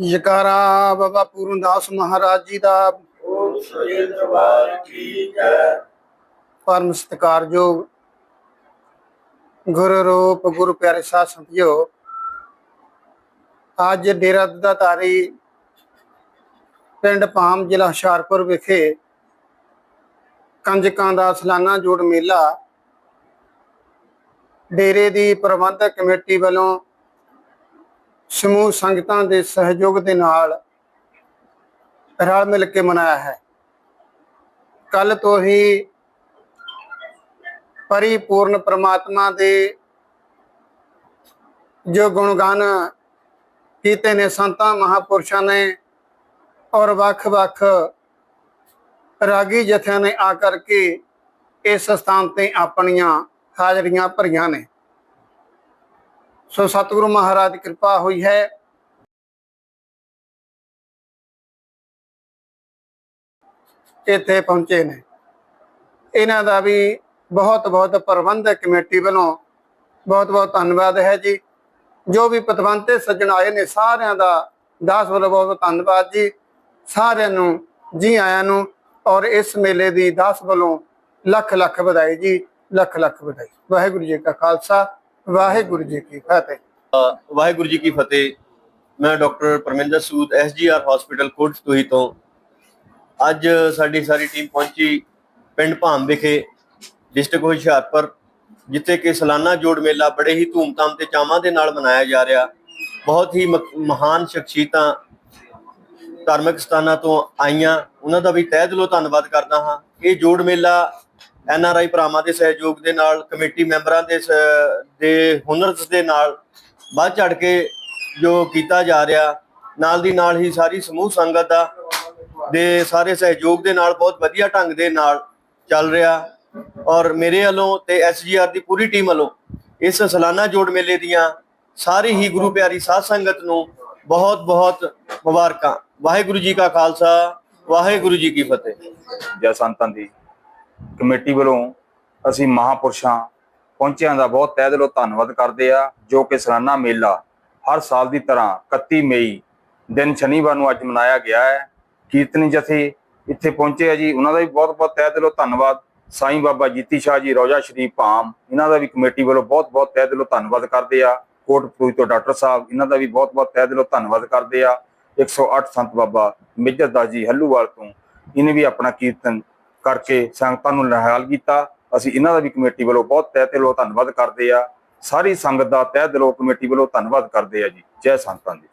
ਜਕਾਰਾ ਬਾਬਾ ਪੂਰਨਦਾਸ ਮਹਾਰਾਜ ਜੀ ਦਾ। ਉਹ ਸ੍ਰੀ ਦਰਬਾਰ ਕੀ ਜੈ ਪਰਮ ਸਤਿਕਾਰਯੋਗ ਗੁਰੂ ਰੂਪ, ਗੁਰੂ ਪਿਆਰੇ ਸਾਧ ਸੰਤਿਓ, ਅੱਜ ਡੇਰਾ ਦਾ ਪਿੰਡ ਪਾਮ ਜ਼ਿਲ੍ਹਾ ਹੁਸ਼ਿਆਰਪੁਰ ਵਿਖੇ ਕੰਜਕਾਂ ਦਾ ਸਲਾਨਾ ਜੋੜ ਮੇਲਾ ਡੇਰੇ ਦੀ ਪ੍ਰਬੰਧਕ ਕਮੇਟੀ ਵੱਲੋਂ ਸਮੂਹ ਸੰਗਤਾਂ ਦੇ ਸਹਿਯੋਗ ਦੇ ਨਾਲ ਰਲ ਮਿਲ ਕੇ ਮਨਾਇਆ ਹੈ। ਕੱਲ ਤੋਂ ਹੀ ਪਰਿਪੂਰਨ ਪ੍ਰਮਾਤਮਾ ਦੇ ਜੋ ਗੁਣਗਾਨ ਕੀਤੇ ਨੇ, ਸੰਤਾਂ, ਮਹਾਪੁਰਸ਼ਾਂ ਨੇ ਔਰ ਵੱਖ-ਵੱਖ ਰਾਗੀ ਜਥਿਆਂ ਨੇ ਆ ਕਰਕੇ ਇਸ ਸਥਾਨ ਤੇ ਆਪਣੀਆਂ ਹਾਜ਼ਰੀਆਂ ਭਰੀਆਂ ਨੇ। ਸੋ ਸਤਿਗੁਰੂ ਮਹਾਰਾਜ ਦੀ ਕਿਰਪਾ ਹੋਈ ਹੈ। ਇੱਥੇ ਪਹੁੰਚੇ ਨੇ। ਇਹਨਾਂ ਦਾ ਵੀ ਬਹੁਤ ਬਹੁਤ ਪ੍ਰਬੰਧਕ ਕਮੇਟੀ ਵੱਲੋਂ ਬਹੁਤ ਬਹੁਤ ਧੰਨਵਾਦ ਹੈ ਜੀ। ਜੋ ਵੀ ਪਤਵੰਤੇ ਸੱਜਣ ਆਏ ਨੇ, ਸਾਰਿਆਂ ਦਾ ਦਾਸ ਵੱਲੋਂ ਬਹੁਤ ਬਹੁਤ ਧੰਨਵਾਦ ਜੀ। ਸਾਰਿਆਂ ਨੂੰ, ਜੀ ਆਇਆਂ ਨੂੰ ਔਰ ਇਸ ਮੇਲੇ ਦੀ ਦਾਸ ਵੱਲੋਂ ਲੱਖ ਲੱਖ ਵਧਾਈ ਜੀ ਲੱਖ ਲੱਖ ਵਧਾਈ। ਵਾਹਿਗੁਰੂ ਜੀ ਕਾ ਖਾਲਸਾ। ਵਾਹਿਗੁਰੂ ਜੀ ਕੀ ਫਤਿਹ। ਵਾਹਿਗੁਰੂ ਜੀ ਕੀ ਫਤਿਹ। ਮੈਂ doctor Parminder Sood SGR hospital ਕੋਟਸਤੂਹੀ ਤੋਂ। ਅੱਜ ਸਾਡੀ ਸਾਰੀ ਟੀਮ ਪਹੁੰਚੀ ਪਿੰਡ ਭਾਮ ਵਿਖੇ ਡਿਸਟ੍ਰਿਕਟ ਹੁਸ਼ਿਆਰਪੁਰ, ਜਿੱਥੇ ਕਿ ਸਾਲਾਨਾ ਜੋੜ ਮੇਲਾ ਬੜੇ ਹੀ ਧੂਮਧਾਮ ਤੇ ਚਾਵਾਂ ਦੇ ਨਾਲ ਮਨਾਇਆ ਜਾ ਰਿਹਾ। ਬਹੁਤ ਹੀ ਮ- ਮਹਾਨ ਸ਼ਖਸੀਅਤਾਂ ਧਾਰਮਿਕ ਸਥਾਨਾਂ ਤੋਂ ਆਈਆਂ। ਉਹਨਾਂ ਦਾ ਵੀ ਤਹਿ ਦਿਲੋਂ ਧੰਨਵਾਦ ਕਰਦਾ ਹਾਂ। ਇਹ ਜੋੜ ਮੇਲਾ ਐਨ ਆਰ ਆਈ ਭਰਾਵਾਂ ਦੇ ਸਹਿਯੋਗ ਦੇ ਨਾਲ, ਕਮੇਟੀ ਮੈਂਬਰਾਂ ਦੇ ਦੇ ਹੁਨਰਸ ਦੇ ਨਾਲ ਵੱਧ ਚੜ ਕੇ ਜੋ ਕੀਤਾ ਜਾ ਰਿਹਾ, ਨਾਲ ਦੀ ਨਾਲ ਹੀ ਸਾਰੀ ਸਮੂਹ ਸੰਗਤ ਦਾ ਦੇ ਸਾਰੇ ਸਹਿਯੋਗ ਦੇ ਨਾਲ ਬਹੁਤ ਵਧੀਆ ਢੰਗ ਦੇ ਨਾਲ ਚੱਲ ਰਿਹਾ। ਔਰ ਮੇਰੇ ਵੱਲੋਂ ਤੇ ਐਸਜੀਆਰ ਦੀ ਪੂਰੀ ਟੀਮ ਵੱਲੋਂ ਇਸ ਸਾਲਾਨਾ ਜੋੜ ਮੇਲੇ ਦੀਆਂ ਸਾਰੀ ਹੀ ਗੁਰੂ ਪਿਆਰੀ ਸਾਧ ਸੰਗਤ ਨੂੰ ਬਹੁਤ ਬਹੁਤ ਮੁਬਾਰਕਾਂ। ਵਾਹਿਗੁਰੂ ਜੀ ਕਾ ਖਾਲਸਾ, ਵਾਹਿਗੁਰੂ ਜੀ ਕੀ ਫਤਿਹ। ਜੈ ਸੰਤਾਂ ਦੀ। ਕਮੇਟੀ ਵੱਲੋਂ ਅਸੀਂ ਮਹਾਪੁਰਸ਼ਾਂ ਪਹੁੰਚਿਆਂ ਦਾ ਬਹੁਤ ਤਹਿ ਦਿਲੋਂ ਧੰਨਵਾਦ ਕਰਦੇ ਆ ਜੋ ਕਿ ਸਲਾਨਾ ਮੇਲਾ ਹਰ ਸਾਲ ਦੀ ਤਰ੍ਹਾਂ 31 ਮਈ ਦਿਨ ਸ਼ਨੀਵਾਰ ਨੂੰ ਅੱਜ ਮਨਾਇਆ ਗਿਆ ਹੈ। ਕੀਰਤਨੀ ਜਥੇ ਇੱਥੇ ਪਹੁੰਚੇ ਆ ਜੀ, ਉਹਨਾਂ ਦਾ ਵੀ ਬਹੁਤ ਬਹੁਤ ਤਹਿ ਦਿਲੋਂ ਧੰਨਵਾਦ। ਸਾਈਂ ਬਾਬਾ ਜੀਤੀ ਸ਼ਾਹ ਜੀ, ਰੋਜਾ ਸ਼ਰੀਫ ਭਾਮ, ਇਹਨਾਂ ਦਾ ਵੀ ਕਮੇਟੀ ਵੱਲੋਂ ਬਹੁਤ ਬਹੁਤ ਤਹਿ ਦਿਲੋਂ ਧੰਨਵਾਦ ਕਰਦੇ ਆ ਕੋਟਪੂਰੀ ਤੋਂ ਡਾਕਟਰ ਸਾਹਿਬ, ਇਹਨਾਂ ਦਾ ਵੀ ਬਹੁਤ ਬਹੁਤ ਤਹਿ ਦਿਲੋਂ ਧੰਨਵਾਦ ਕਰਦੇ ਆ 108 ਸੰਤ ਬਾਬਾ ਮਿੱਜਰ ਦਾਸ ਜੀ ਹੱਲੂਵਾਲ ਤੋਂ, ਇਹਨੇ ਵੀ ਆਪਣਾ ਕੀਰਤਨ ਕਰਕੇ ਸੰਗਤਾਂ ਨੂੰ ਨਿਹਾਲ ਕੀਤਾ। ਅਸੀਂ ਇਹਨਾਂ ਦਾ ਵੀ ਕਮੇਟੀ ਵੱਲੋਂ ਬਹੁਤ ਤਹਿ ਦਿਲੋਂ ਧੰਨਵਾਦ ਕਰਦੇ ਆ ਸਾਰੀ ਸੰਗਤ ਦਾ ਤਹਿ ਦਿਲੋਂ ਕਮੇਟੀ ਵੱਲੋਂ ਧੰਨਵਾਦ ਕਰਦੇ ਆ ਜੀ। ਜੈ ਸੰਤਾਂ ਦੀ।